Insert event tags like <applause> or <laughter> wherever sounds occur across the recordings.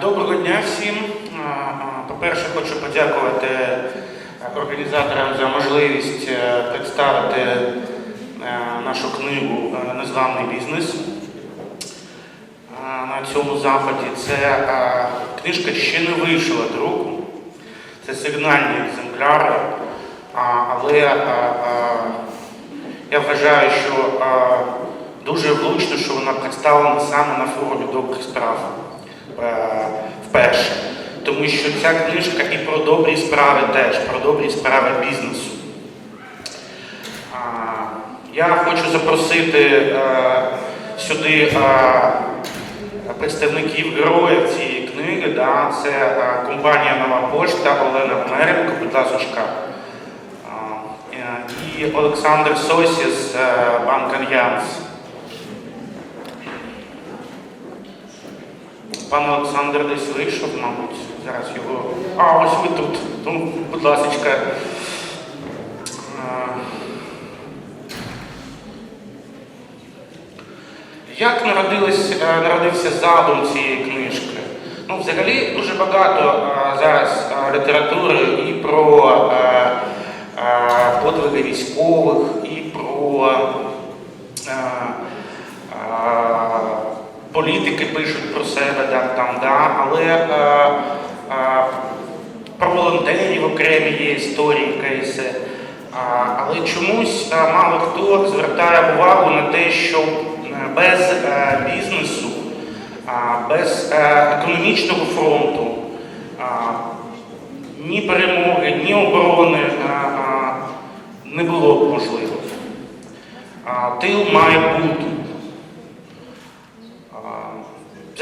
Доброго дня всім. По-перше, хочу подякувати е, організаторам за можливість е, представити е, нашу книгу Незламний бізнес. На цьому заході це книжка ще не вийшла друку. Це сигнальні екземпляри, але я вважаю, що дуже влучно, що вона представлена саме на форумі добрих справ вперше. Тому що ця книжка і про добрі справи теж, про добрі справи бізнесу. Я хочу запросити е, сюди е, представників героїв цієї книги. Це е, компанія Нова Пошта Олена Меренко, будь ласка. І Олександр Сосіс, е, Банк Альянс. Пан Олександр десь вийшов, мабуть, зараз його. А, ось ви тут. Ну, будь ласка. Е, Як е, народився задум цієї книжки? Ну, взагалі дуже багато е, зараз літератури і про подвиги військових, і про політики пишуть про себе там, там да, але е, е, про волонтерів окремі є історії. А, Але чомусь е, мало хто звертає увагу на те, що е, без е, бізнесу, без економічного фронту ні перемоги, ні оборони не було б можливо. Тил має бути. А,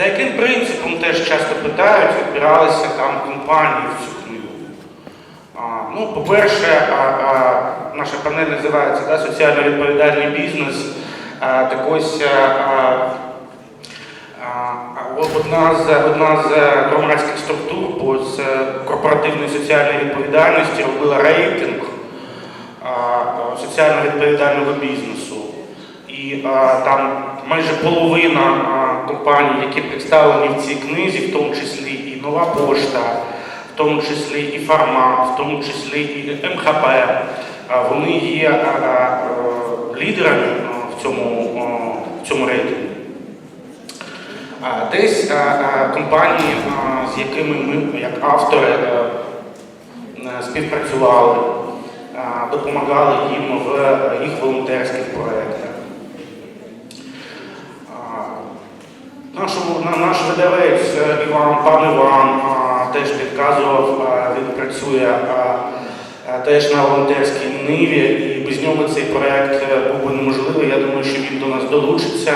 За яким принципом теж часто питають, відбиралися там компанії в цю книгу. А, Ну, по-перше, а, а, наша панель називається да, соціально відповідальний бізнес. А, Так ось а, а, одна з, одна з громадських структур по з корпоративної соціальної відповідальності робила рейтинг соціально відповідального бізнесу. І а, там майже половина компаній, які представлені в цій книзі, в тому числі і Нова Пошта, в тому числі і Фармат, в тому числі і МХП, вони є е, лідерами в цьому, а, в цьому рейтингу. Десь компанії, з якими ми, як автори, е, е, співпрацювали, допомагали їм в е, їх волонтерських проєктах. А, Нашому, на- наш видавець е, Іван, пан Іван а, теж підказував, а, він працює а, теж на волонтерській ниві, і без нього цей проєкт е, був би неможливий. Я думаю, що він до нас долучиться.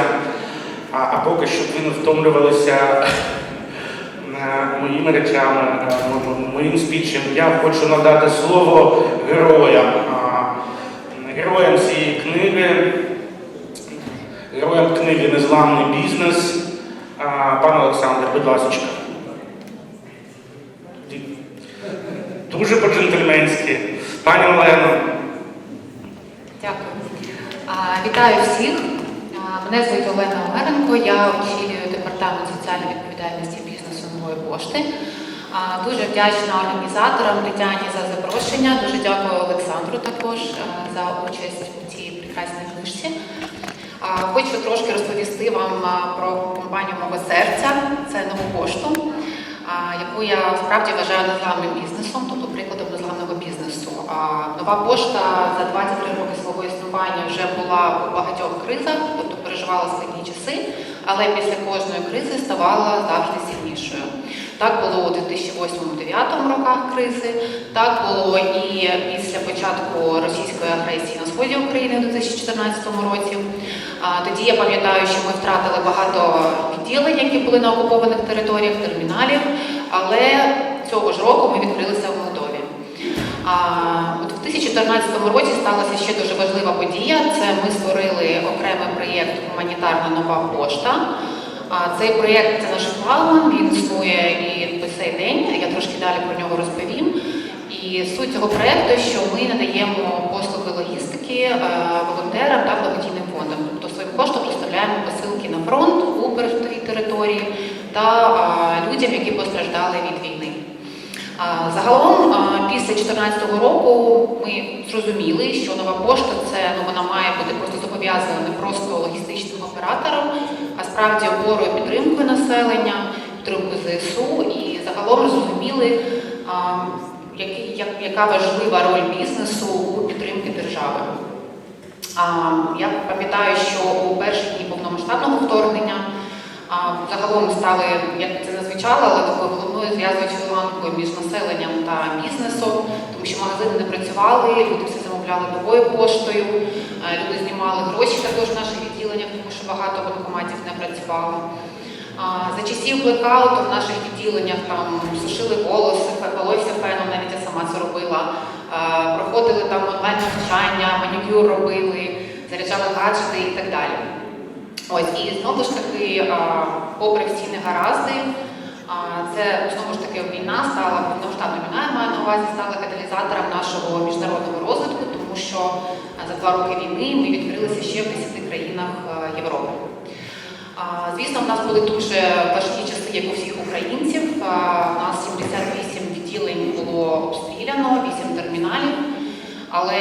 А, а поки щоб ви втомлювалися е, моїми речами, моїм спічем, я хочу надати слово героям. Героям цієї книги, героям книги Незламний бізнес. А, Пане Олександр, будь ласка. Дуже по-джентльменськи. Пані Олено. Дякую. Вітаю всіх. Мене звуть Олена Омеренко, я очолюю департамент соціальної відповідальності бізнесу нової пошти. Дуже вдячна організаторам Тетяні за запрошення. Дуже дякую Олександру також за участь у цій прекрасній книжці. Хочу трошки розповісти вам про компанію мого серця, це нову пошту, яку я справді вважаю незламним бізнесом, тобто прикладом незламного бізнесу. Нова пошта за 23 роки свого існування вже була у багатьох кризах, тобто переживала складні часи, але після кожної кризи ставала завжди сильнішою. Так було у 2008-2009 роках кризи, так було і після початку російської агресії на сході України у 2014 році. Тоді я пам'ятаю, що ми втратили багато відділень, які були на окупованих територіях, терміналів, але цього ж року ми відкрилися в Молдові. А, от у 2014 році сталася ще дуже важлива подія. Це ми створили окремий проєкт Гуманітарна нова пошта. А, Цей проєкт це наш флагман, він існує і по цей день. Я трошки далі про нього розповім. І суть цього проєкту, що ми надаємо послуги логістики е, волонтерам та благодійним фондам. Тобто своїм коштом доставляємо посилки на фронт у прифронтовій території та людям, які постраждали від війни. Загалом, після 2014 року ми зрозуміли, що нова пошта це ну вона має бути просто зобов'язана не просто логістичним оператором, а справді опорою підтримкою населення, підтримкою ЗСУ. І загалом зрозуміли, яка важлива роль бізнесу у підтримці держави. Я пам'ятаю, що у перші дні повномасштабного вторгнення загалом стали, як це звучало, але такою головною зв'язуючою ланкою між населенням та бізнесом, тому що магазини не працювали, люди все замовляли новою поштою, люди знімали гроші також в наших відділеннях, тому що багато банкоматів не працювало. За часів блекауту в наших відділеннях там сушили волоси, волосся феном, навіть я сама це робила. Проходили там онлайн навчання, манікюр робили, заряджали гаджети і так далі. Ось і знову ж таки, попри всі негаразди, це знову ж таки війна стала повномасштабна війна, я маю на увазі, стала каталізатором нашого міжнародного розвитку, тому що за два роки війни ми відкрилися ще в 10 країнах Європи. Звісно, в нас були дуже важкі часи, як у всіх українців. У нас 78 відділень було обстріляно, 8 терміналів. Але,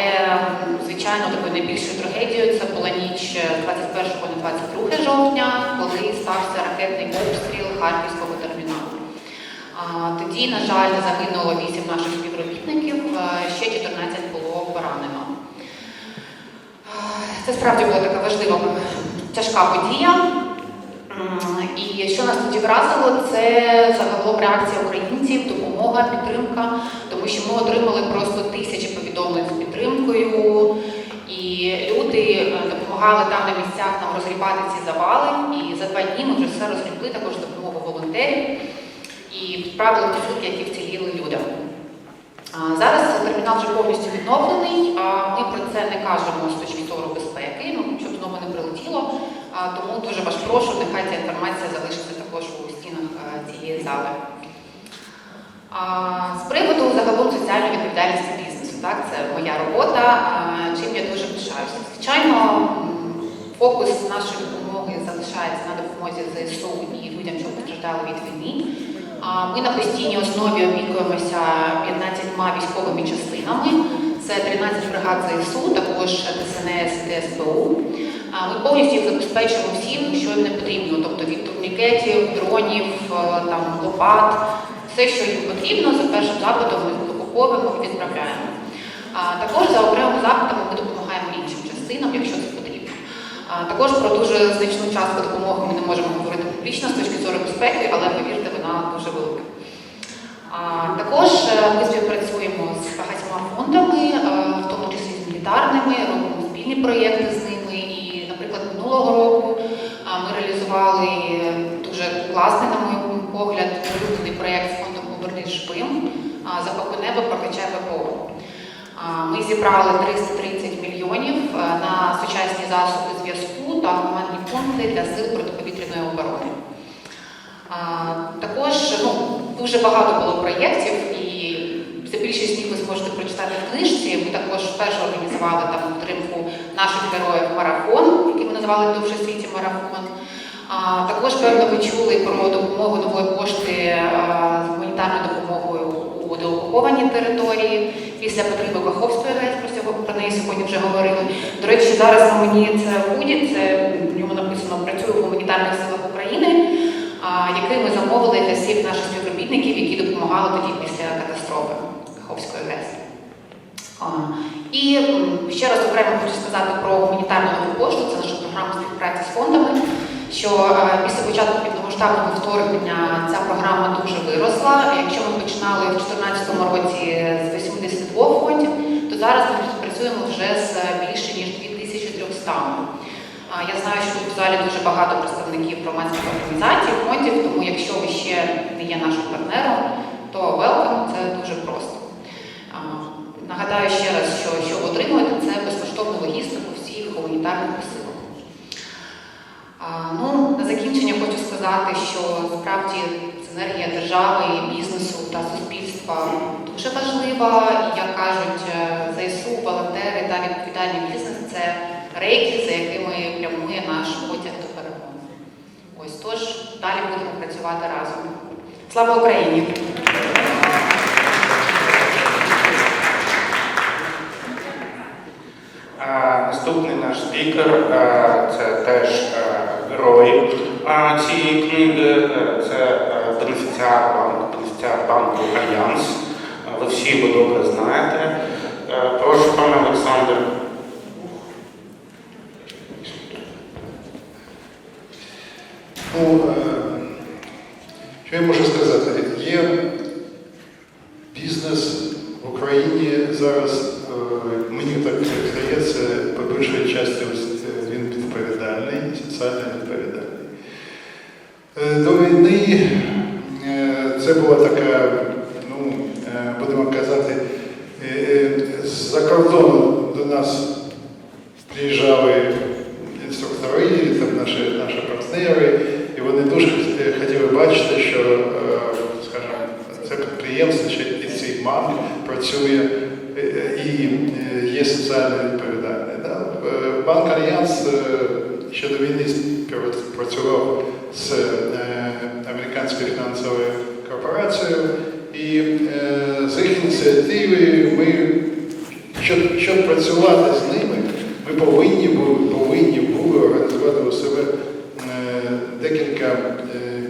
звичайно, такою найбільшою трагедією це була ніч 21 на 22 жовтня, коли стався ракетний обстріл Харківського терміналу. Тоді, на жаль, загинуло 8 наших співробітників, ще 14 було поранено. Це справді була така важлива, тяжка подія. І що нас тоді вразило, це загалом реакція українців, допомога, підтримка, тому що ми отримали просто тисячі повідомлень з підтримкою, і люди е, допомагали там на місцях нам розгрібати ці завали. І за два дні ми вже все розгрібли, також з допомогою волонтерів, і відправили посилки, які вціліли людям. Зараз термінал вже повністю відновлений, а ми про це не кажемо з точки зору безпеки, ну, щоб знову не прилетіло. Тому дуже вас прошу, нехай ця інформація залишиться також у стінах е, цієї зали. З приводу загалом соціальної відповідальності бізнесу, так, це моя робота, чим я дуже пишаюся. Звичайно, фокус нашої допомоги залишається на допомозі ЗСУ і людям, що постраждали від війни. Ми на постійній основі опікуємося 15 військовими частинами. Це 13 бригад ЗСУ, також ДСНС, ДСПУ. А, Ми повністю забезпечуємо всім, що їм не потрібно, тобто від турнікетів, дронів, е, там, лопат, все, що їм потрібно, за першим запитом ми закуповуємо і відправляємо. Також за окремими запитами ми допомагаємо іншим частинам, якщо це потрібно. Також про дуже значну частку допомоги ми не можемо говорити публічно з точки зору безпеки, але повірте, вона дуже велика. Також е, ми співпрацюємо з багатьма фондами, е, в тому числі з мілітарними, робимо спільні проєкти з ними. І, наприклад, минулого року ми реалізували дуже класний, на мій погляд, улюблений проєкт з фондом Повернись живим а, Запаку небо прокачай ВПО. А, Ми зібрали 330 мільйонів е, на сучасні засоби зв'язку та командні пункти для сил протиповітряної оборони. Також ну, дуже багато було проєктів, і за більшість з них ви зможете прочитати в книжці. Ми також вперше організували там підтримку наших героїв марафон, який ми називали Довше світі марафон. Також, певно, ви чули про допомогу нової пошти а, з деокупованій території після потреби Каховської ГЕС, про про неї сьогодні вже говорили. До речі, зараз на мені це буде, це в ньому написано працює в гуманітарних силах України, який ми замовили для всіх наших співробітників, які допомагали тоді після катастрофи Каховської ГЕС. І ще раз окремо хочу сказати про гуманітарну пошту, це наша програма співпраці з фондами. Що е, після початку повномасштабного вторгнення ця програма дуже виросла. Якщо ми починали в 2014 році з 82 фондів, то зараз ми співпрацюємо вже з більше ніж 2300. Я знаю, що тут в залі дуже багато представників громадських організацій, фондів, тому якщо ви ще не є нашим партнером, то welcome, це дуже просто. Нагадаю ще раз, що що отримуєте, це безкоштовну логістику всіх гуманітарних посилок. Ну, на закінчення хочу сказати, що справді синергія держави, бізнесу та суспільства дуже важлива. Як кажуть е, ЗСУ, волонтери та відповідальний бізнес це рейки, за якими прямує наш потяг до перемоги. Ось тож далі будемо працювати разом. Слава Україні! Наступний наш спікер це теж а, цієї книги. Це бенефіціар банку, Альянс. Ви всі його добре знаєте. Прошу, пане Олександр. Ну, що я можу сказати? Є бізнес в Україні зараз, е, мені так здається, по більшій часті ось, е, він відповідальний, соціально відповідальний. Е, До війни е, це була така, ну, е, будемо казати, е, е, з-за кордону до нас приїжджали інструктори, там наші, наші партнери, і вони дуже е, хотіли бачити, що е, скажімо, це підприємство чи і цей банк працює е, е, і е, є соціально відповідальний. Да? Е, Банк Альянс е, ще до війни співпрацював з е, американською фінансовою корпорацією, і е, з їх ініціативи ми щоб, щоб працювати з ними, ми повинні були, повинні були організувати у себе е, декілька е,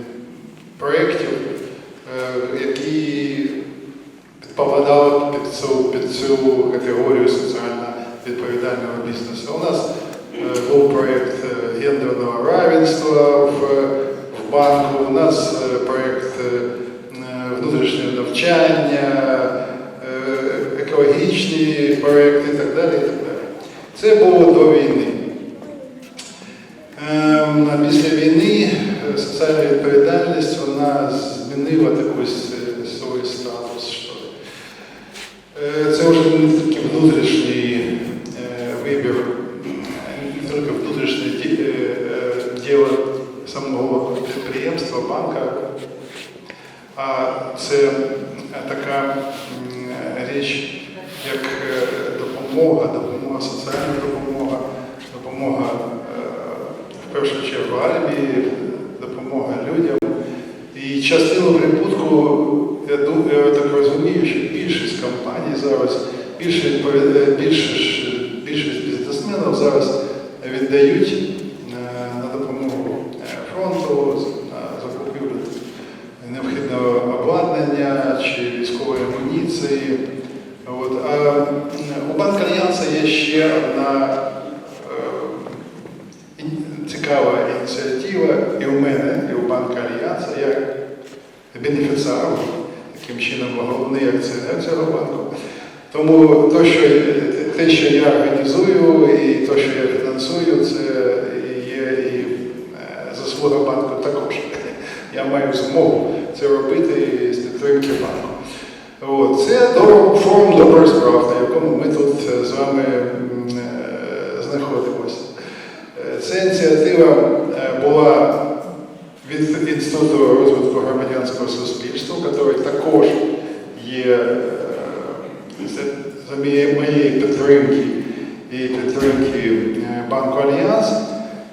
проєктів, е, які підпадали під цю, категорію соціально відповідального бізнесу. У нас е, був проєкт е, гендерного равенства в, в банку, у нас е, проєкт е, внутрішнього навчання, е, екологічні проєкти і так далі. І так далі. Це було до війни. Ем, А після війни е, соціальна відповідальність вона змінила якийсь е, свій статус. Що ли. Е, Це вже не тільки внутрішній е, вибір, не тільки внутрішнє ді- е, е, діло самого підприємства, банка, а це е, така річ, як е, допомога, допомога, соціальна допомога, допомога е, в першу чергу армії, допомога людям. І частину прибутку, я думаю, так розумію, що більшість компаній зараз, більшість, більшість бізнесменів зараз віддають е, на допомогу е, фронту, на закупівлю необхідного обладнання чи військової амуніції. От. А м, у Банк Альянса є ще одна е, ін- цікава ініціатива і у мене, і у Банка Альянса, як бенефіціару, таким чином головний акціонер цього банку. Тому те, що, те, що я організую і те, що я фінансую, це є і е, заслуга банку також. <laughs> Я маю змогу це робити з підтримки банку. От. Це форум доброї справ, на якому ми тут е, з вами е, знаходимося. Е, Ця ініціатива е, була від Інституту розвитку громадянського суспільства, який також є е, за, моєї підтримки і підтримки е, банку Альянс.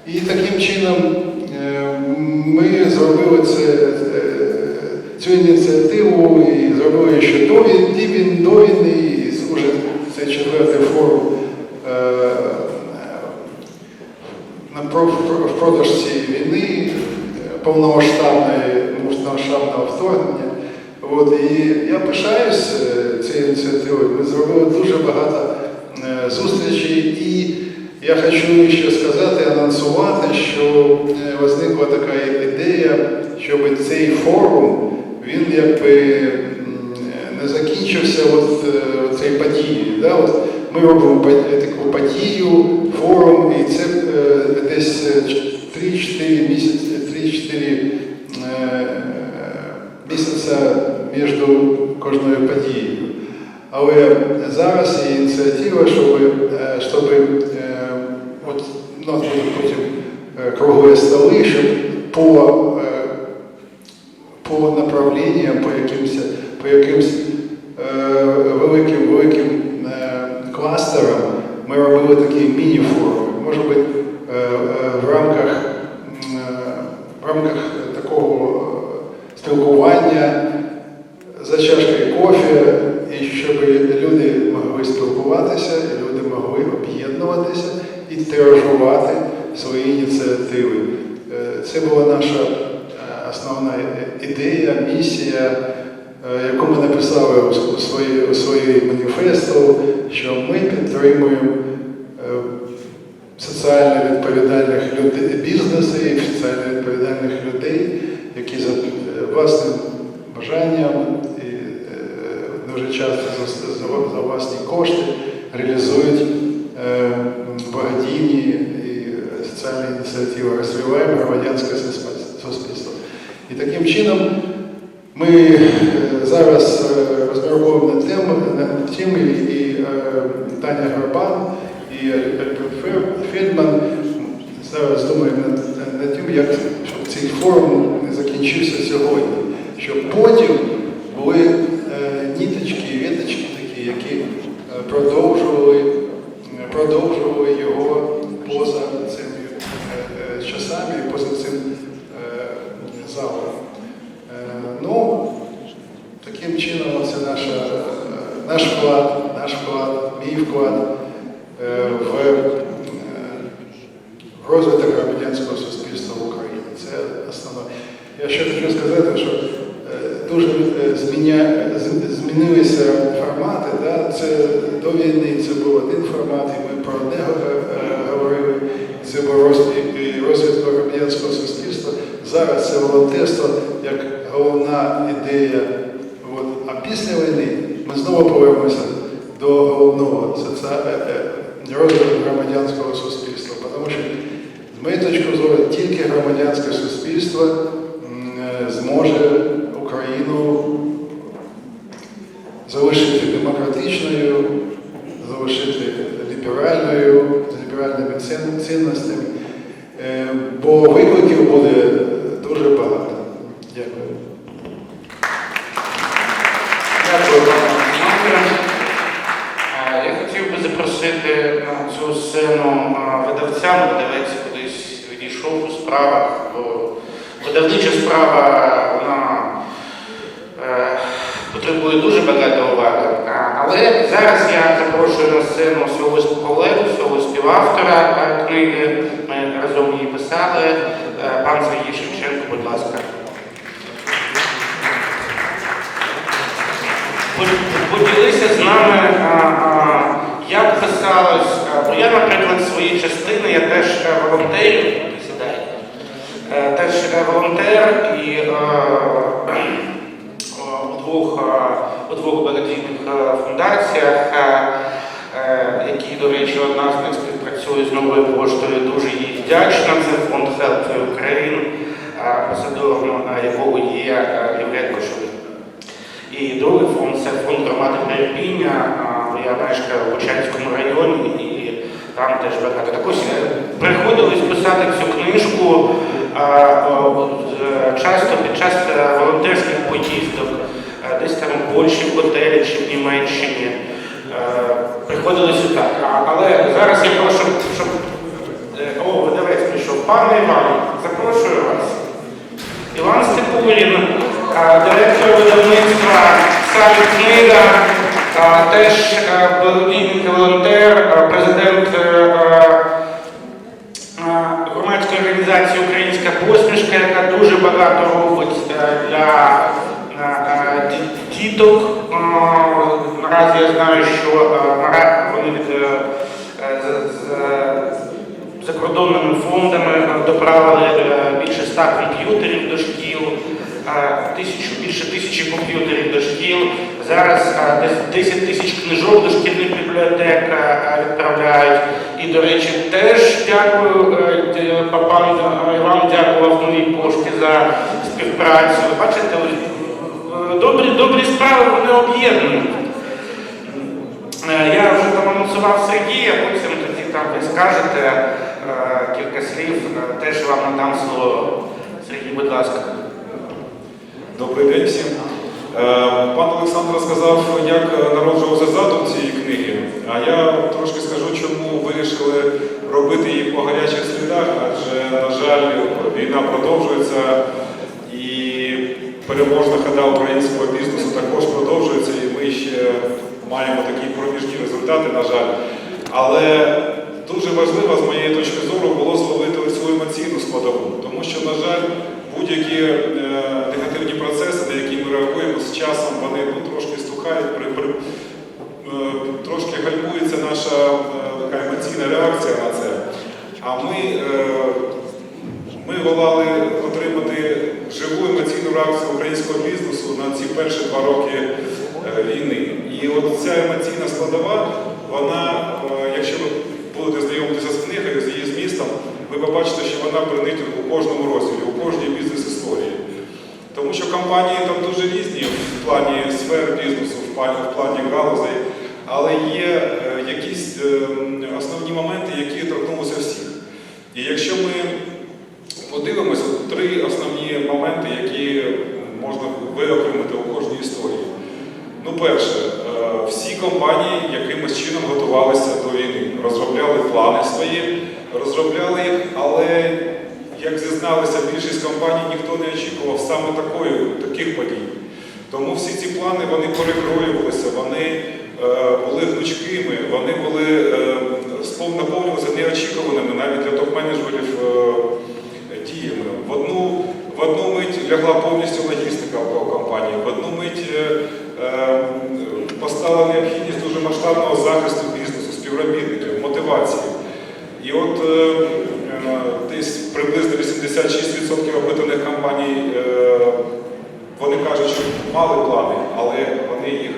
І таким чином е, ми зробили це, е, цю ініціативу і зробили ще до війни, він і вже це четвертий форум е, на про- про- цієї війни, повномасштабного вторгнення. От, і я пишаюсь цією ініціативою. Ми зробили дуже багато е, зустрічей, і я хочу ще сказати, анонсувати, що е, возникла така ідея, щоб цей форум він якби не закінчився от, е, цією подією. Да? От ми робимо таку подію, форум, і це десь е, 3-4 місяці, 3-4 е, місяця між кожною подією. Але зараз є ініціатива, щоб, е, щоб е, от, у нас будуть потім е, круглі столи, щоб по, по направленням, по якимось, по якимось е, великим, великим кластерам ми робили такі міні-форуми. Може бути, в рамках, спілкуватися, і люди могли об'єднуватися і тиражувати свої ініціативи. Е, це була наша е, основна ідея, місія, е, яку ми написали у своїй у свої маніфесту, що ми підтримуємо соціально відповідальних людей, бізнеси, соціально відповідальних людей, які за власним бажанням дуже часто за, власні кошти реалізують е, благодійні і соціальні ініціативи, розвиваємо громадянське суспільство. І таким чином ми е, зараз е, розмірковуємо над тим, і, Таня Горбан, і Фельдман зараз думаємо над тим, як щоб цей форум не закінчився сьогодні, щоб потім були е, ніточки, віточки такі, які е, продовжували, е, продовжували його поза цими е, е, часами, поза цим е, залом. Е, Ну, таким чином це наша, е, наш вклад, наш вклад, вклад е, в е, розвиток громадянського суспільства в Україні. Це основне. Я ще хочу сказати, що е, дуже е, змінилися формати. Да? Це до війни це був один формат, і ми про одне е, говорили. Це був розвиток громадянського суспільства. Зараз це волонтерство як головна ідея. От. А після війни ми знову повернемося до головного соціа- е, е, розвитку громадянського суспільства. Тому що, з моєї точки зору, тільки громадянське суспільство м, е, зможе Україну залишити демократичною, залишити ліберальною, з ліберальними цін- цінностями. Е, Бо викликів буде дуже багато. Дякую. Дякую. Е, Я хотів би запросити на цю сцену видавця. Видавець кудись відійшов у справах, бо видавнича справа вона е, потребує дуже багато уваги. Але зараз я запрошую на сцену свого колегу, свого співавтора е, книги. Ми разом її писали. Е, Пан Сергій Шевченко, будь ласка. Поділися з нами, а, а, як писалось, бо я, наприклад, свої частини, я теж е, волонтер, Е, теж е, волонтер і е, у двох, е, двох благодійних е, фундаціях, е, е, які, до речі, одна з них співпрацює з новою поштою, дуже їй вдячна. Це фонд Help for Ukraine, е, якого є Євген Кошовий. І другий фонд це фонд громади Перепіння. Я мешкаю в Бучанському районі і там теж багато. Так ось е, приходилось писати цю книжку часто під час е, волонтерських поїздок, десь там у Польщі, в готелі чи в Німеччині. Е, Приходилось так. Але зараз я прошу, щоб. е, О, видавець прийшов. Пане Іван, запрошую вас. Іван Степулін, е, директор видавництва «Самі книга, е, теж е, благодійний волонтер, президент громадської організації Українська посмішка, яка дуже багато робить для ді- діток. Наразі я знаю, що 300 комп'ютерів до шкіл, е, тисячу, більше тисячі комп'ютерів до шкіл. Зараз е, 10 тисяч книжок до шкільних бібліотек е, відправляють. І, до речі, теж дякую вам, дякував новій пошті за співпрацю. Бачите, добрі, добрі справи вони об'єднують. Я вже там анонсував Сергія, потім тоді там ви скажете кілька слів, е, теж вам надам слово. Сергій, будь ласка. Добрий день всім. Е, Пан Олександр розказав, як народжувався задум цієї книги. А я трошки скажу, чому вирішили робити її по гарячих слідах, адже, на жаль, війна продовжується і переможна хода українського бізнесу також продовжується, і ми ще маємо такі проміжні результати, на жаль. Але дуже важливо, з моєї точки зору, було зловити цю емоційну складову, тому що, на жаль, будь-які е, негативні процеси, на які ми реагуємо з часом, вони ну, трошки стухають, при, при, е, трошки гальмується наша е, така емоційна реакція на це. А ми, е, ми волали отримати живу емоційну реакцію українського бізнесу на ці перші два роки е, війни. І от ця емоційна складова, вона, е, якщо ви будете знайомитися з книгою, з її змістом, ви побачите, що вона принить у кожному розділі, у кожній бізнес-історії. Тому що компанії там дуже різні в плані сфер бізнесу, в плані, в плані галузей, але є е, якісь е, основні моменти, які торкнулися всіх. І якщо ми подивимося, три основні моменти, які можна виокремити у кожній історії. Ну, перше, е, всі компанії якимось чином готувалися до війни, розробляли плани свої, розробляли їх, але, як зізналися більшість компаній, ніхто не очікував саме такої, таких подій. Тому всі ці плани вони перекроювалися, вони е, були гнучкими, вони були е, спов- наповнювалися неочікуваними навіть для топ-менеджерів е, діями. В одну, в одну мить лягла повністю логістика в компанії, в одну мить е, е, постала необхідність дуже масштабного захисту бізнесу, співробітників, мотивації. І от е, приблизно 86% опитаних компаній е, вони кажуть, що мали плани, але вони їх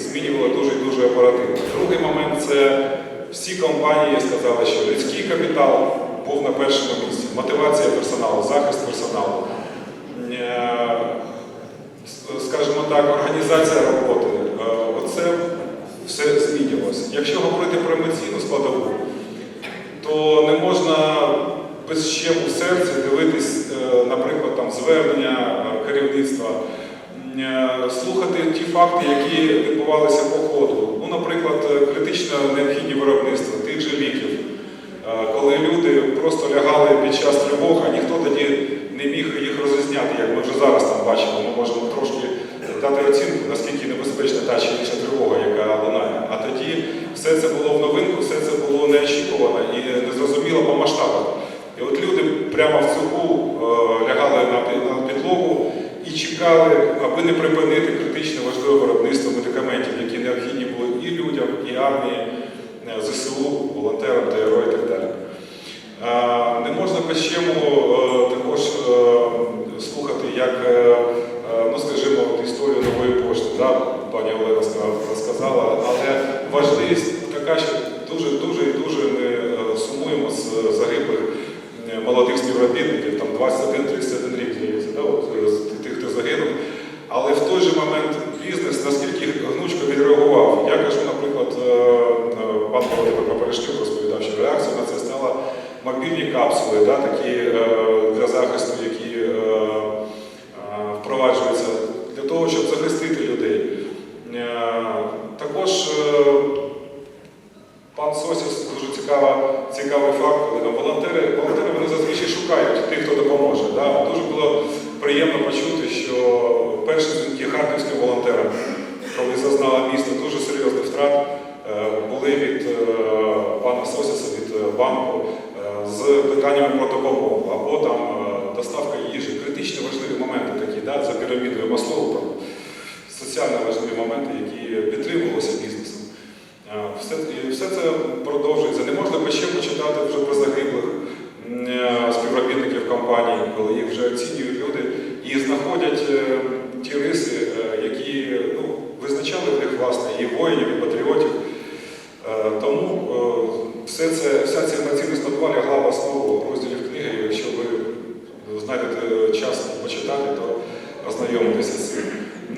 змінювали дуже дуже оперативно. Другий момент це всі компанії сказали, що людський капітал був на першому місці. Мотивація персоналу, захист персоналу. Е, Скажімо так, організація роботи. Е, Оце все змінювалося. Якщо говорити про емоційну складову, то не можна без щему в серці дивитись, е, наприклад, там, звернення е, керівництва, е, слухати ті факти, які відбувалися по ходу. Ну, наприклад, критично необхідні виробництва тих же ліків, коли люди просто лягали під час тривог, а ніхто тоді не міг їх розрізняти, як ми вже зараз там бачимо. Ми можемо трошки дати оцінку, наскільки небезпечна та чи інша тривога, яка лунає. А тоді все це було в новинку, все це було неочікувано і незрозуміло по масштабах. І от люди прямо в цеху е, лягали на, пі- на підлогу і чекали, аби не припинити критично важливе виробництво медикаментів, які необхідні були і людям, і армії, е, ЗСУ, волонтерам, ТРО і так далі. Не можна без чому е, також е, слухати, як, е, е, ну скажімо, от історію нової пошти, да, пані Олена ска- розказала, але важливість така, що дуже, дуже і дуже ми е, сумуємо з загиблих е, молодих співробітників, там 21-31 рік, здається, да, от, е, з тих, хто загинув. Але в той же момент бізнес наскільки гнучко відреагував. Я кажу, наприклад, е, е, пан Володимир Поперештюк розповідав, що реакцією на це стала мобільні капсули, да, такі е, для захисту, які е, е, впроваджуються для того, щоб захистити людей. Е, Також е, пан Сосіс дуже цікава, цікавий факт, коли там волонтери, волонтери вони зазвичай шукають тих, хто допоможе. Да? Дуже було приємно почути, що перші дзвінки харківським волонтерам, коли зазнала місто дуже серйозних втрат, е, були від е, пана Сосіса, від е, банку е, з питаннями про допомогу або там е, доставка їжі. Критично важливі моменти такі, да? за пірамідою Маслоу, там, соціально важливі моменти, які підтримувалися бізнесом. Е, Все, і все це продовжується. Не можна ще почитати вже про загиблих м, е, співробітників компанії, коли їх вже оцінюють люди і знаходять е, ті риси, е, які ну, визначали в них власне і воїнів, і патріотів. Е, Тому е, все це, вся ця емоційна складова лягла в основу розділів книги. Якщо ви знайдете час почитати, то ознайомитися з цим.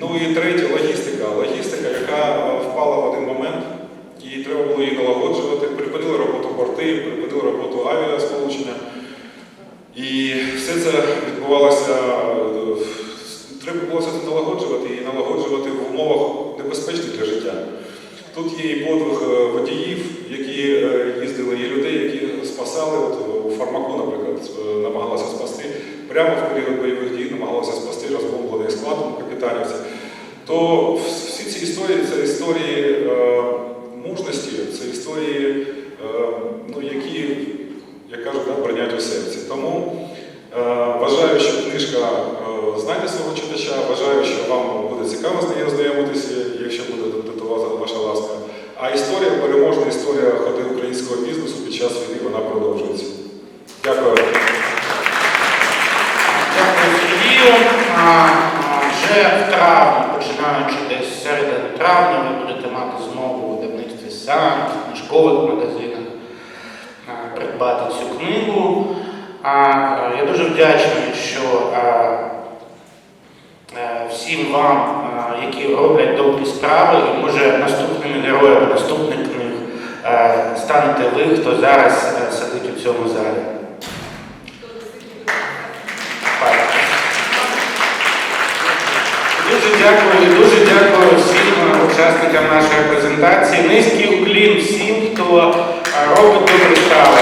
Ну і третє логістика. Логістика, яка е, впала в один момент, і її налагоджувати. Припинили роботу порти, припинили роботу авіасполучення. І все це відбувалося, треба було все це налагоджувати і налагоджувати в умовах небезпечних для життя. Тут є і подвиг е, водіїв, які е, їздили, є людей, які спасали. От у Фармаку, наприклад, е, намагалися спасти. Прямо в період бойових дій намагалися спасти розбомблений склад капітанівця. То всі ці історії це історії е, мужності, це історії, е, ну, які серці. Тому е, вважаю, що книжка е, знайде свого читача, вважаю, що вам буде цікаво з нею ознайомитися, якщо буде до- до того ваша ласка. А історія, переможна історія ходи українського бізнесу під час війни, вона продовжується. Дякую. Дякую, Сергію. Вже в травні, починаючи десь середини травня, ви будете мати змогу у видавництві САН, в книжкових магазинах придбати цю книгу. Я дуже вдячний, що е, всім вам, які роблять добрі справи, і може наступними героями е, станете ви, хто зараз е, сидить у цьому залі. Дуже дякую, дуже дякую всім е, учасникам нашої презентації. Низький уклін всім, хто е, робить добрі справи.